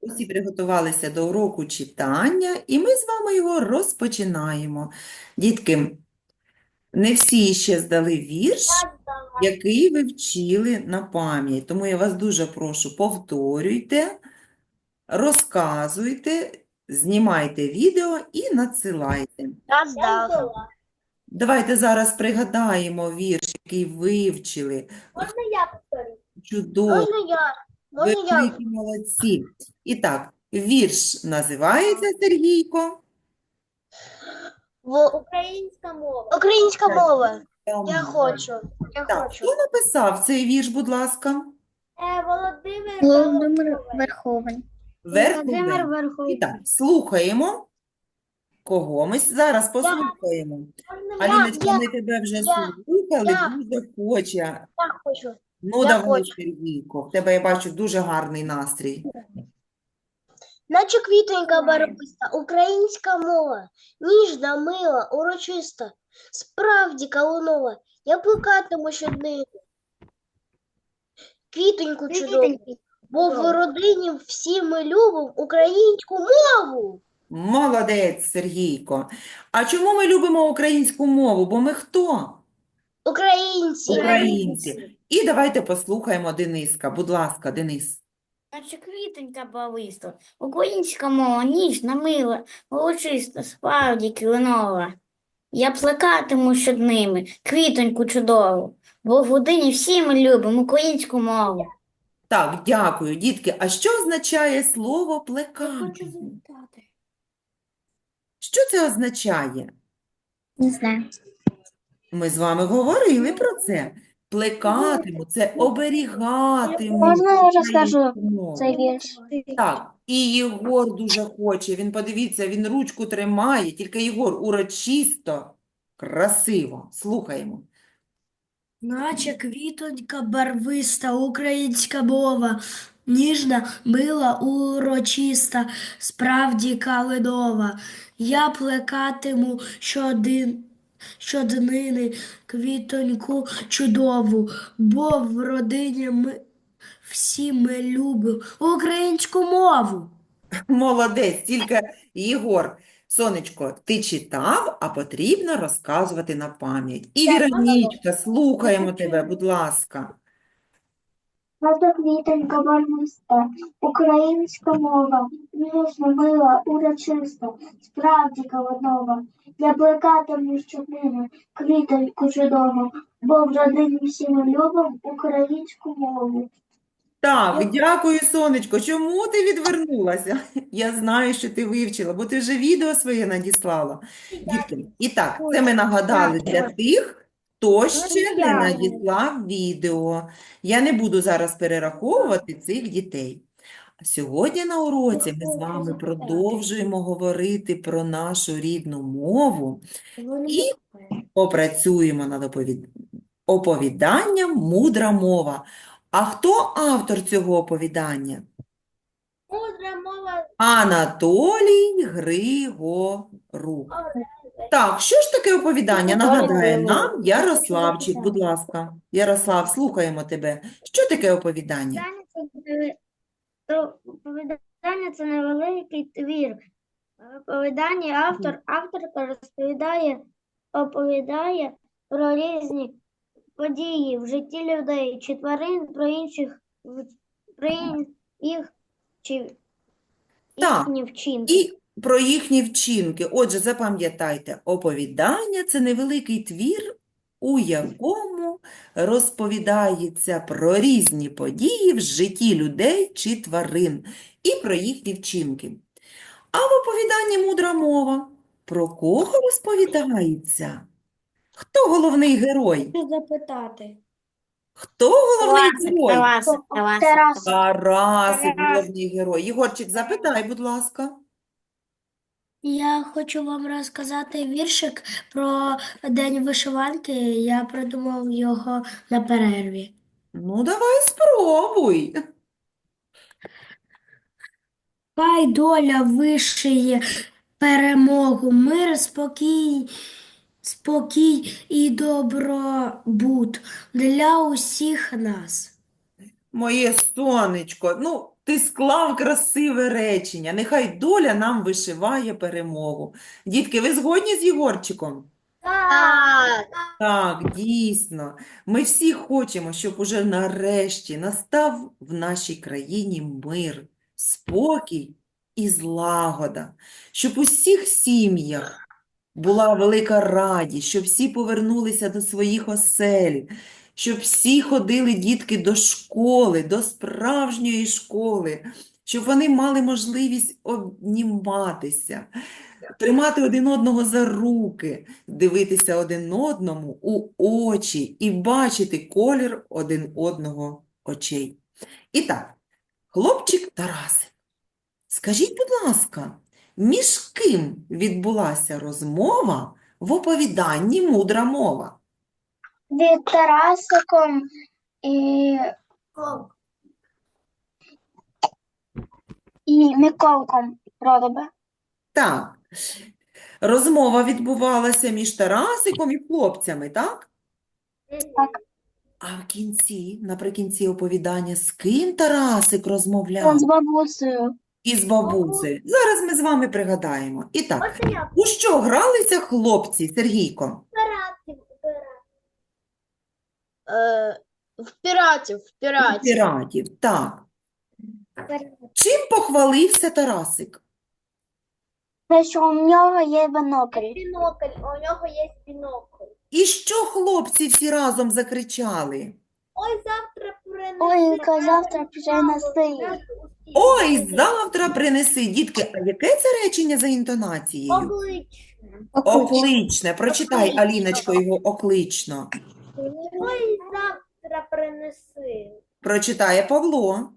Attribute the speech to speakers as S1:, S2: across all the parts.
S1: Усі приготувалися до уроку читання, і ми з вами його розпочинаємо. Дітки, не всі ще здали вірш, який ви вчили на пам'ять. Тому я вас дуже прошу, повторюйте, розказуйте, знімайте відео і надсилайте. Давайте зараз пригадаємо вірш, який ви вчили.
S2: Можна я?
S1: Чудово.
S2: Можна я?
S1: Ви
S2: Можна я?
S1: великі молодці. І так, вірш називається Сергійко.
S2: В...
S3: Українська мова.
S2: Українська мова. Я хочу. Я
S1: Так,
S2: хочу.
S1: хто написав цей вірш, будь ласка?
S3: Е, Володимир
S2: Володимир
S3: Володимир.
S2: Верховен.
S1: Верховен. І так, слухаємо. Кого ми зараз послухаємо? Аліночка, ми тебе вже
S2: я,
S1: слухали,
S2: я.
S1: дуже хоче.
S2: Я хочу.
S1: Ну,
S2: Я
S1: давай,
S2: хочу.
S1: Сергійко, в тебе, я бачу, дуже гарний настрій.
S2: Наче квітонька барвиста, українська мова, ніжна, мила, урочиста, справді калинова, я плекатиму щоднину. Квітоньку чудову, бо в родині всі ми любимо українську мову.
S1: Молодець, Сергійко. А чому ми любимо українську мову? Бо ми хто?
S2: Українці.
S1: Українці. І давайте послухаємо Дениска. Будь ласка, Денис.
S4: Наче квітонька барвиста, українська мова ніжна, мила, урочиста, справді килинова. Я плекатиму щодо ними квітоньку чудову, бо в годині всі ми любимо українську мову.
S1: Так, дякую, дітки. А що означає слово плекати?
S4: запитати.
S1: Що це означає?
S2: Не знаю.
S1: Ми з вами говорили про це. Плекатиму – це оберігатиму
S2: Можна я
S1: українську мову.
S2: Цей вірш.
S1: Так, і Єгор дуже хоче. Він, подивіться, він ручку тримає, тільки Єгор урочисто, красиво. Слухаємо.
S5: Наче квітонька барвиста, українська мова, ніжна, мила, урочиста, справді калинова. Я плекатиму щодин, щоднини квітоньку чудову, бо в родині ми всі ми любимо українську мову.
S1: Молодець, тільки Єгор, сонечко, ти читав, а потрібно розказувати на пам'ять. І Віронічка, слухаємо тебе, будь ласка.
S6: Наче квітонька барвиста, українська мова, ніжна, мила, урочиста, справді калинова. Я плекатиму щоднини квітоньку чудову, бо в родині всі ми любимо українську мову.
S1: Так, дякую, сонечко. Чому ти відвернулася? Я знаю, що ти вивчила, бо ти вже відео своє надіслала. Дітки, і так, це ми нагадали для тих, хто ще не надіслав відео. Я не буду зараз перераховувати цих дітей. Сьогодні на уроці ми з вами продовжуємо говорити про нашу рідну мову і попрацюємо над оповіданням «Мудра мова». А хто автор цього оповідання?
S3: Мудра мова.
S1: Анатолій Григорук. Так, що ж таке оповідання? Нагадає нам Ярославчик, будь ласка. Ярослав, слухаємо тебе. Що таке оповідання?
S3: То Оповідання це невеликий твір. Оповідання автор, авторка розповідає, оповідає про різні події в житті людей чи тварин, про інших, про їх чи
S1: Так,
S3: їхні вчинки.
S1: І про їхні вчинки. Отже, запам'ятайте, оповідання – це невеликий твір, у якому розповідається про різні події в житті людей чи тварин і про їхні вчинки. А в оповіданні «Мудра мова» про кого розповідається? Хто головний герой?
S3: Що запитати?
S1: Хто головний герой?
S4: Тарасик, Тарасик.
S6: Тарас.
S1: Тарасик, головний герой. Єгорчик, запитай, будь ласка.
S5: Я хочу вам розказати віршик про День вишиванки. Я придумав його на перерві.
S1: Ну, давай спробуй.
S5: Хай доля вишиє перемогу, мир, спокій, спокій і добробут для усіх нас.
S1: Моє сонечко, ну, ти склав красиве речення. Нехай доля нам вишиває перемогу. Дітки, ви згодні з Єгорчиком?
S7: Так.
S1: Так, дійсно. Ми всі хочемо, щоб уже нарешті настав в нашій країні мир, спокій і злагода, щоб у всіх сім'ях була велика радість, щоб всі повернулися до своїх осель, щоб всі ходили дітки до школи, до справжньої школи, щоб вони мали можливість обніматися, тримати один одного за руки, дивитися один одному у очі і бачити колір один одного очей. І так, хлопчик Тарасик, скажіть, будь ласка, між ким відбулася розмова в оповіданні «Мудра мова»?
S2: Від Тарасиком і, і Миколком Родобе.
S1: Так, розмова відбувалася між Тарасиком і хлопцями, так?
S2: Так.
S1: А в кінці, наприкінці оповідання, з ким Тарасик розмовляв?
S2: з бабусею.
S1: Із бабусею. Зараз ми з вами пригадаємо. І так, у що гралися хлопці, Сергійко?
S7: Е, в піратів, в піратів.
S1: піратів. Так. Чим похвалився Тарасик?
S2: Те, що у нього є бінокль.
S8: Бінокль, у нього є бінокль.
S1: І що хлопці всі разом закричали?
S8: Ой, завтра принеси.
S2: Ой, ка- завтра принеси.
S1: Ой, завтра принеси, дітки. А яке це речення за інтонацією?
S8: Обличне.
S1: Окличне. Прочитай, Аліночко, його оклично.
S8: Ой, завтра принеси.
S1: Прочитає Павло.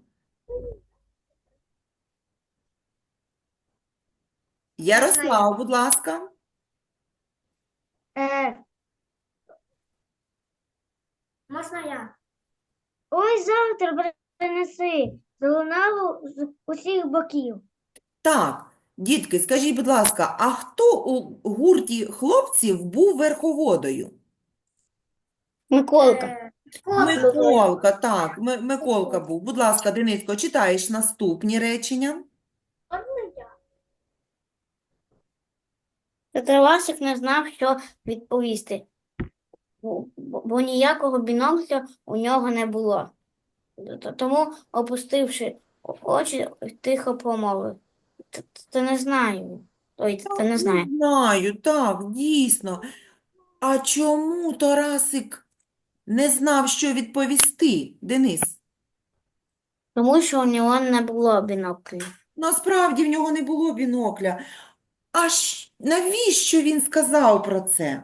S1: Ярослав, будь ласка.
S8: Е, можна я? Ой, завтра принеси. Залунало з усіх боків.
S1: Так, дітки, скажіть, будь ласка, а хто у гурті хлопців був верховодою?
S4: Миколка.
S8: Е,
S1: Миколка, так, Ми- Миколка був. Будь ласка, Дениско, читаєш наступні речення?
S8: можна я?
S4: Тарасик не знав, що відповісти, бо, бо- бо ніякого бінокля у нього не було. Т- Тому, опустивши очі, тихо промовив. «Т- Та не знаю. Ой, та не знаю.
S1: Знаю, так, дійсно. А чому Тарасик не знав, що відповісти, Денис?
S4: Тому що у нього не було бінокля.
S1: Насправді в нього не було бінокля. А ж навіщо він сказав про це?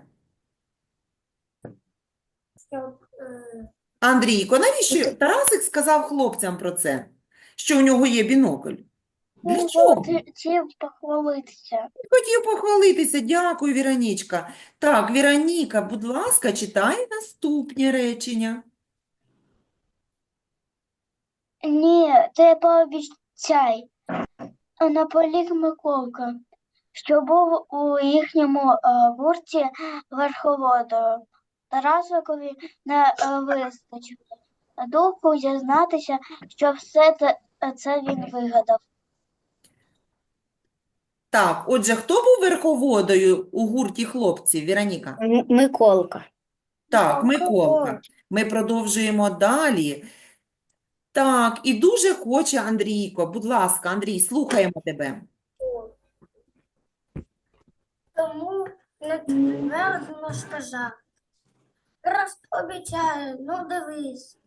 S8: Щоб, е,
S1: Андрійко, навіщо Тарасик сказав хлопцям про це? Що в нього є бінокль? Для чого?
S2: Хотів похвалитися.
S1: Хотів похвалитися. Дякую, Віронічка. Так, Віроніка, будь ласка, читай наступні речення.
S2: Ні, ти пообіцяй. Наполіг Миколка, що був у їхньому е, гурті верховодою. Тарасикові не е, вистачило духу дізнатися, що все це, це він вигадав.
S1: Так, отже, хто був верховодою у гурті хлопців, Віроніка?
S4: М- Миколка.
S1: Так, Миколка. Ми продовжуємо далі. Так, і дуже хоче Андрійко. Будь ласка, Андрій, слухаємо тебе.
S8: Тому нетвердно сказав. Раз обіцяю, ну дивись.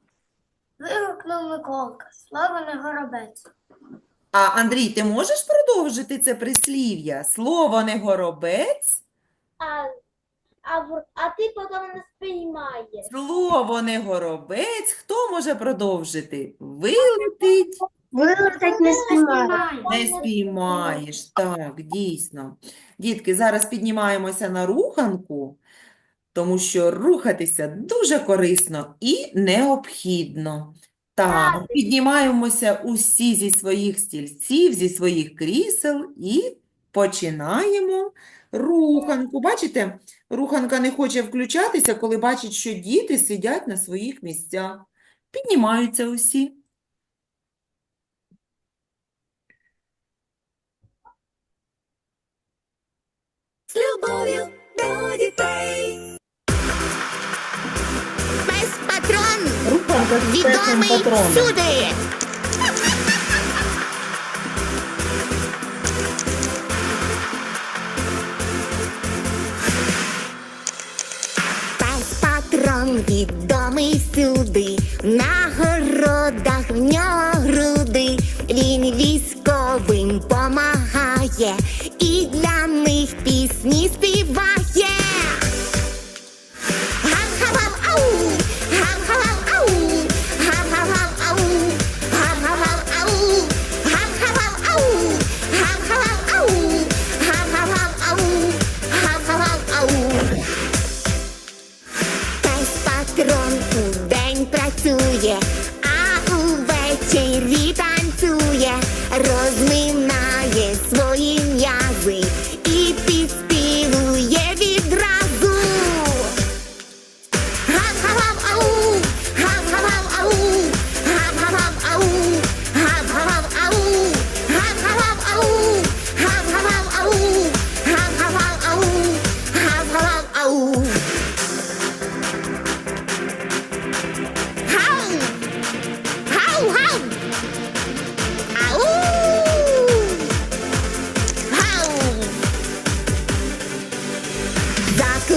S8: Вигукнув Миколка, слово не горобець.
S1: А Андрій, ти можеш продовжити це прислів'я? Слово не горобець,
S8: А, а, в- а ти потім не спіймаєш.
S1: слово не горобець. Хто може продовжити? Вилетить.
S8: Вилетить не спіймає.
S1: Не спіймаєш, так, дійсно. Дітки, зараз піднімаємося на руханку, тому що рухатися дуже корисно і необхідно. Так, піднімаємося усі зі своїх стільців, зі своїх крісел і починаємо руханку. Бачите, руханка не хоче включатися, коли бачить, що діти сидять на своїх місцях. Піднімаються усі.
S9: з любов'ю відомий
S1: патроном.
S9: всюди.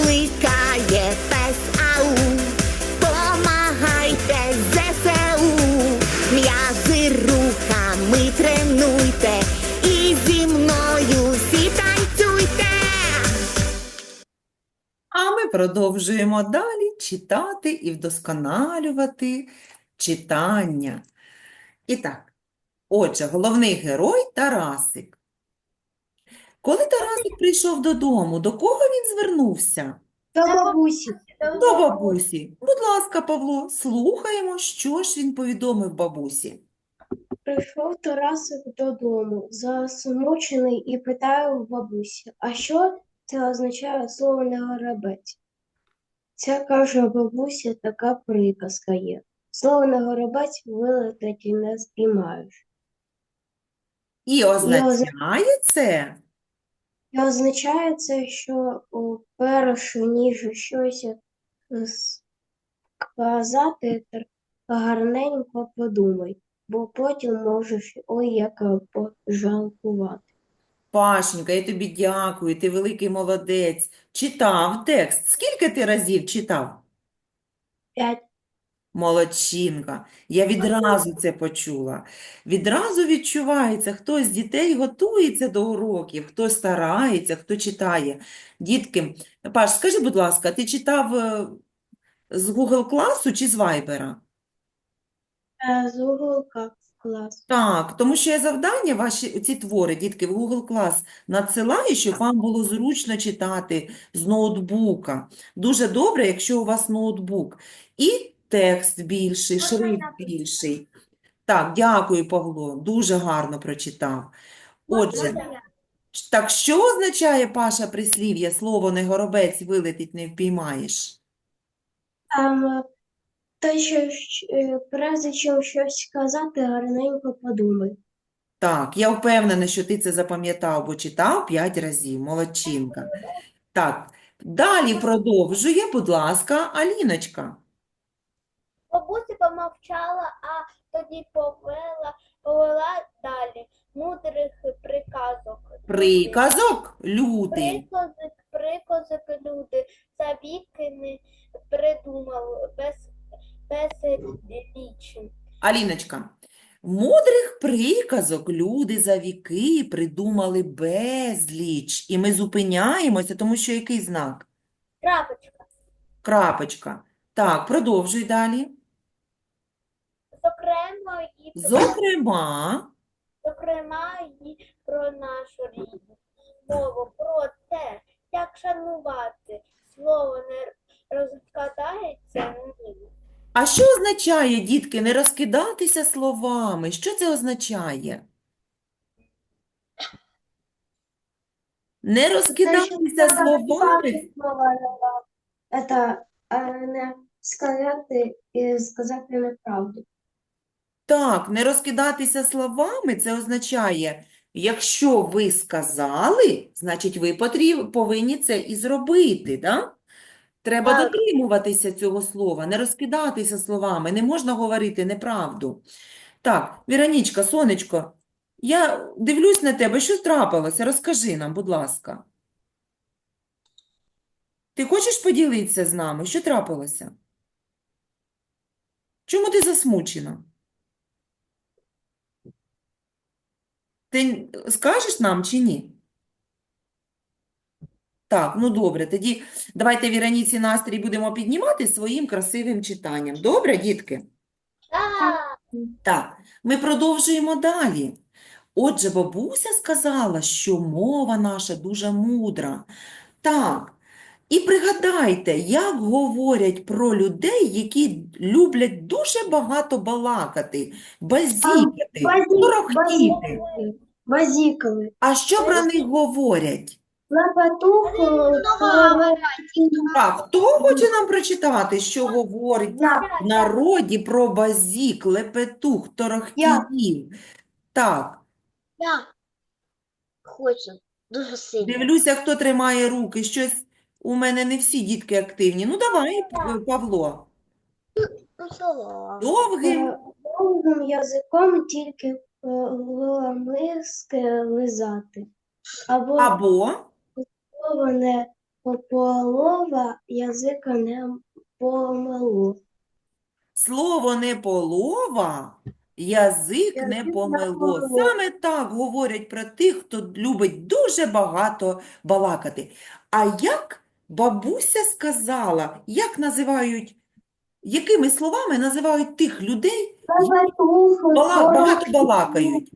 S9: Закликає пес помагайте ЗСУ, м'язи рухами тренуйте і зі мною всі танцюйте.
S1: А ми продовжуємо далі читати і вдосконалювати читання. І так, отже, головний герой Тарасик. Коли Тарасик прийшов додому, до кого він звернувся?
S7: До бабусі.
S1: До бабусі. Будь ласка, Павло, слухаємо, що ж він повідомив бабусі.
S7: Прийшов Тарасик додому, засмучений, і питає у бабусі, а що це означає слово не горобець? Це каже бабуся, така приказка є. Слово не горобець вилетить і не спіймаєш.
S1: І означає це,
S7: І означає це, що о, ніж щось сказати, гарненько подумай, бо потім можеш ой як пожалкувати.
S1: Пашенька, я тобі дякую, ти великий молодець. Читав текст. Скільки ти разів читав?
S7: П'ять.
S1: Молодчинка. Я відразу це почула. Відразу відчувається, хто з дітей готується до уроків, хто старається, хто читає. Дітки, Паш, скажи, будь ласка, ти читав е, з Google класу чи з Вайбера?
S7: Е, З уголка клас.
S1: Так, тому що я завдання ваші ці твори, дітки, в Google клас надсилаю, щоб вам було зручно читати з ноутбука. Дуже добре, якщо у вас ноутбук. І текст більший, шрифт більший. Так, дякую, Павло. Дуже гарно прочитав. Отже, так що означає, Паша, прислів'я? Слово не горобець вилетить, не впіймаєш.
S7: Там те, що е, прежде чим щось сказати, гарненько подумай.
S1: Так, я впевнена, що ти це запам'ятав, бо читав п'ять разів. Молодчинка. Так, далі продовжує, будь ласка, Аліночка.
S8: Бабуся помовчала, а тоді повела, повела далі мудрих приказок.
S1: Приказок лютий.
S8: Приказок, приказок люди за віки не придумав без, безліч.
S1: Аліночка, мудрих приказок люди за віки придумали безліч. І ми зупиняємося, тому що який знак?
S8: Крапочка.
S1: Крапочка. Так, продовжуй далі.
S8: Зокрема, і
S1: Зокрема,
S8: зокрема і про нашу рідну мову, про те, як шанувати. Слово не розкладається ні.
S1: а що означає, дітки, не розкидатися словами? Що це означає? Не розкидатися словами?
S7: Слова не- не сказати і сказати неправду.
S1: Так, не розкидатися словами, це означає, якщо ви сказали, значить ви потріб, повинні це і зробити, да? Треба
S7: Так.
S1: дотримуватися цього слова, не розкидатися словами, не можна говорити неправду. Так, Віронічка, сонечко, я дивлюсь на тебе, що трапилося? Розкажи нам, будь ласка. Ти хочеш поділитися з нами? Що трапилося? Чому ти засмучена? Ти скажеш нам чи ні? Так, ну добре, тоді давайте Віроніці настрій будемо піднімати своїм красивим читанням. Добре, дітки?
S8: Так.
S1: Так, ми продовжуємо далі. Отже, бабуся сказала, що мова наша дуже мудра. Так, і пригадайте, як говорять про людей, які люблять дуже багато балакати, базікати,
S7: базі-
S1: торохтіти.
S7: Базікали.
S1: А що про них говорять?
S7: Лепетух
S1: Так, хто хоче нам прочитати, що говорить
S7: Я.
S1: в народі про базік, лепетух, торохтіїв? Так,
S2: Я хочу дуже сильно.
S1: дивлюся, хто тримає руки. Щось у мене не всі дітки активні. Ну, давай, П- Павло.
S2: Ну?
S1: Довгим.
S7: Е, Довгим язиком тільки е, лизати. Або
S1: Або
S7: слово не пополова, язика не помилу.
S1: слово не полова, язик не
S7: Язик не
S1: помило.
S7: помило.
S1: Саме так говорять про тих, хто любить дуже багато балакати. А як бабуся сказала, як називають, якими словами називають тих людей, бала- багато балакають?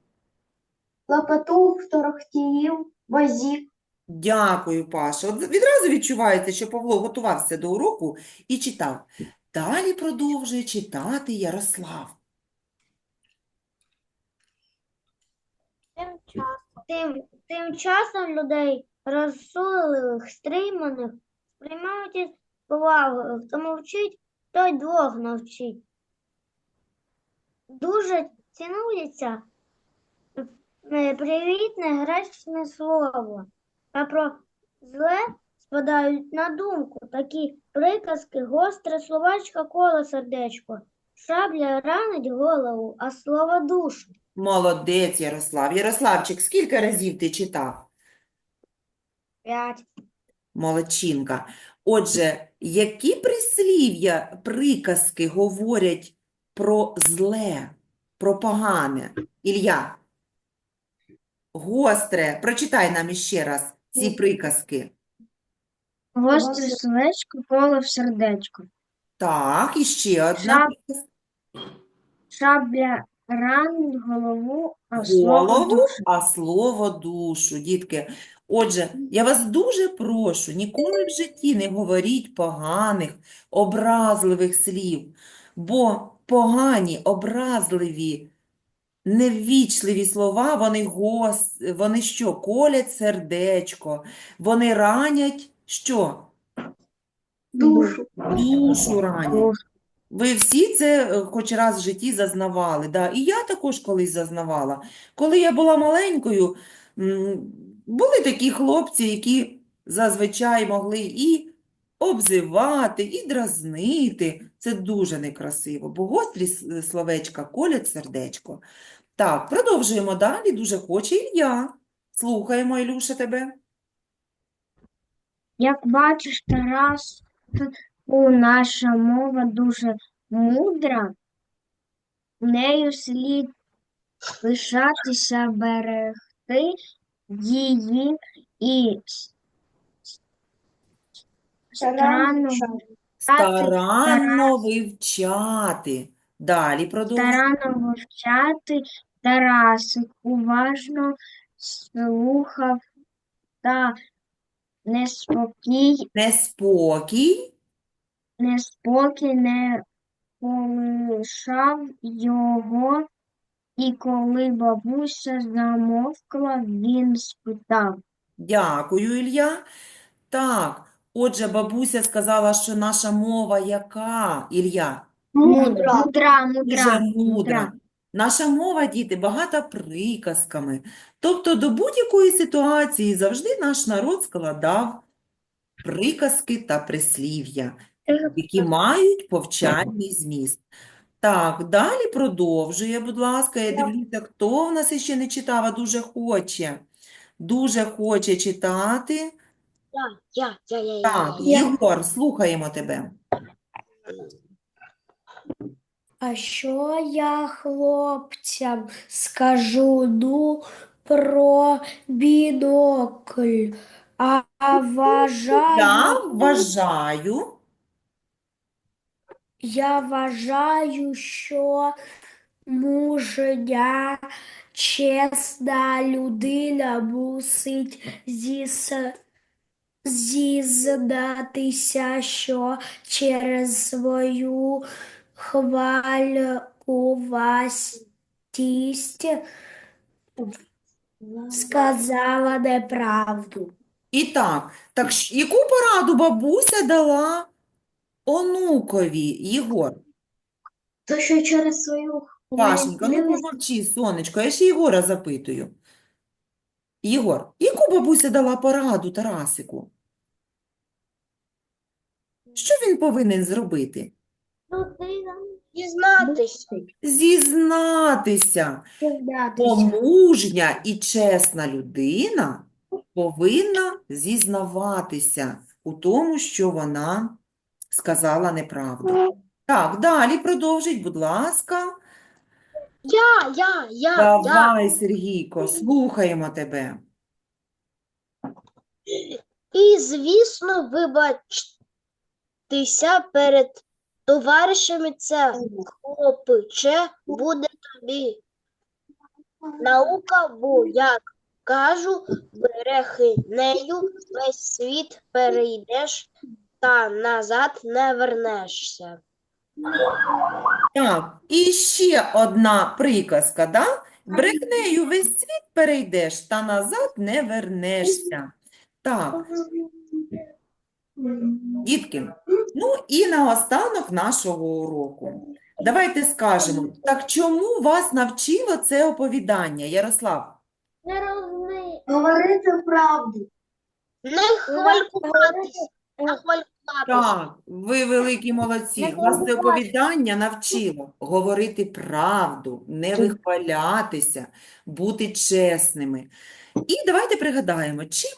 S7: Лепетух, торохтів, базік.
S1: Дякую, Паша. От відразу відчувається, що Павло готувався до уроку і читав. Далі продовжує читати Ярослав.
S8: Тим часом, тим, тим часом людей розсудливих, стриманих сприймають із повагою. Хто мовчить, той двох навчить. Дуже цінується е, привітне гречне слово, а про зле спадають на думку такі приказки, гостре словачка, коло сердечко. Шабля ранить голову, а слово душу.
S1: Молодець, Ярослав. Ярославчик, скільки разів ти читав?
S8: П'ять.
S1: Молодчинка. Отже, які прислів'я, приказки говорять про зле, про погане? Ілля, гостре, прочитай нам іще раз ці приказки.
S7: Гостре
S3: словечко, коло в сердечко.
S1: Так, і ще одна приказка.
S3: Шабля ранить голову, а
S1: Голову, а слово душу, дітки. Отже, я вас дуже прошу, ніколи в житті не говоріть поганих, образливих слів, бо погані, образливі, неввічливі слова, вони гос... вони що? Колять сердечко, вони ранять що?
S7: Душу.
S1: Душу ранять. Ви всі це е, хоч раз в житті зазнавали, да? І я також колись зазнавала. Коли я була маленькою, були такі хлопці, які зазвичай могли і обзивати, і дразнити. Це дуже некрасиво, бо гострі словечка колять сердечко. Так, продовжуємо далі. Дуже хоче Ілля. Слухаємо, Ілюша, тебе.
S3: Як бачиш, Тарас, у наша мова дуже мудра, нею слід пишатися, берегти її і старанно,
S1: Старанно вивчати. Далі продовжуємо.
S3: старанно вивчати. Тарасик уважно слухав та неспокій
S1: Неспокій.
S3: неспокій не полишав його, і коли бабуся замовкла, він спитав.
S1: Дякую, Ілля. Так, Отже, бабуся сказала, що наша мова яка, Ілля?
S4: Мудра.
S3: Мудра,
S1: Дуже
S3: мудра,
S1: мудра. Наша мова, діти, багата приказками. Тобто до будь-якої ситуації завжди наш народ складав приказки та прислів'я, які мають повчальний зміст. Так, далі продовжує, будь ласка. Я дивлюся, хто в нас ще не читав, а дуже хоче. Дуже хоче читати.
S2: Я, я, я, я,
S1: Так, Єгор, слухаємо тебе.
S5: А що я хлопцям скажу ну про бінокль? А вважаю,
S1: Я вважаю.
S5: Я вважаю, що мужня, чесна людина мусить зіс... зізнатися, що через свою хвалькувастість сказала неправду.
S1: І так, так щ- яку пораду бабуся дала онукові, Єгор?
S7: То, що через свою
S1: Пашенька, ну
S7: хвилювання
S1: помовчи, сонечко, я ще Єгора запитую. Єгор, яку бабуся дала пораду Тарасику? Що він повинен зробити?
S8: Людина
S1: Зізнатися. Бо мужня і чесна людина повинна зізнаватися у тому, що вона сказала неправду. Так, далі продовжіть, будь ласка.
S2: Я, я, я, я.
S1: Давай, Сергійко, слухаємо тебе.
S2: І, звісно, вибачтеся перед товаришами це, хлопче, буде тобі. Наука, бо, як кажу, брехнею весь світ перейдеш та назад не вернешся.
S1: Так, і ще одна приказка, да? Брехнею весь світ перейдеш, та назад не вернешся. Так, дітки, ну і наостанок нашого уроку. Давайте скажемо, так чому вас навчило це оповідання, Ярослав?
S8: не розуміє.
S7: Говорити правду.
S2: Не хвалькуватись, не хвалькуватись.
S1: Так, ви великі молодці. Вас це оповідання навчило говорити правду, не вихвалятися, бути чесними. І давайте пригадаємо, чим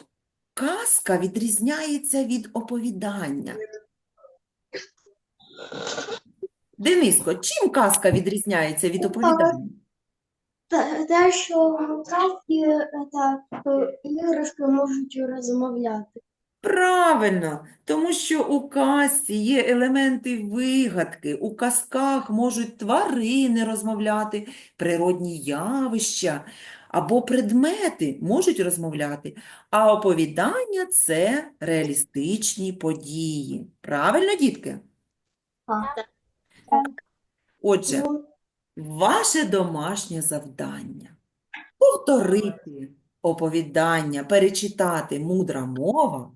S1: казка відрізняється від оповідання? Дениско, чим казка відрізняється від оповідання?
S7: Те, що в казці та е, іграшки можуть розмовляти.
S1: Правильно, тому що у казці є елементи вигадки, у казках можуть тварини розмовляти, природні явища або предмети можуть розмовляти, а оповідання – це реалістичні події. Правильно, дітки? Отже, ваше домашнє завдання – повторити оповідання, перечитати мудра мова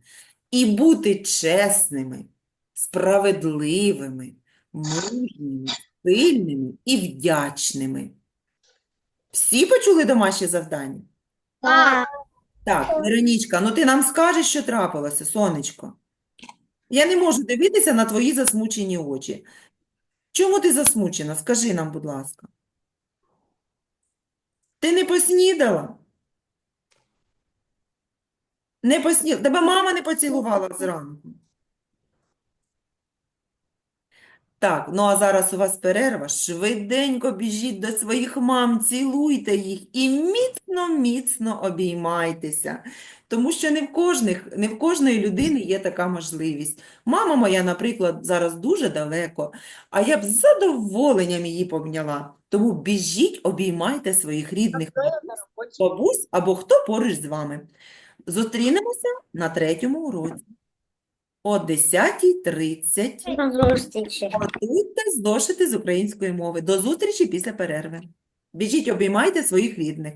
S1: і бути чесними, справедливими, мужніми, сильними і вдячними. Всі почули домашнє завдання?
S2: Так.
S1: Так, Веронічка, ну ти нам скажеш, що трапилося, сонечко? Я не можу дивитися на твої засмучені очі. Чому ти засмучена? Скажи нам, будь ласка. Ти не поснідала? Не поснідала? Тебе мама не поцілувала зранку? Так, ну а зараз у вас перерва. Швиденько біжіть до своїх мам, цілуйте їх і міцно-міцно обіймайтеся. Тому що не в кожних, не в кожної людини є така можливість. Мама моя, наприклад, зараз дуже далеко, а я б з задоволенням її помняла. Тому біжіть, обіймайте своїх рідних бабусь або хто поруч з вами. Зустрінемося на третьому уроці о 10.30.
S4: До зустрічі.
S1: Готуйте зошити з української мови. До зустрічі після перерви. Біжіть, обіймайте своїх рідних.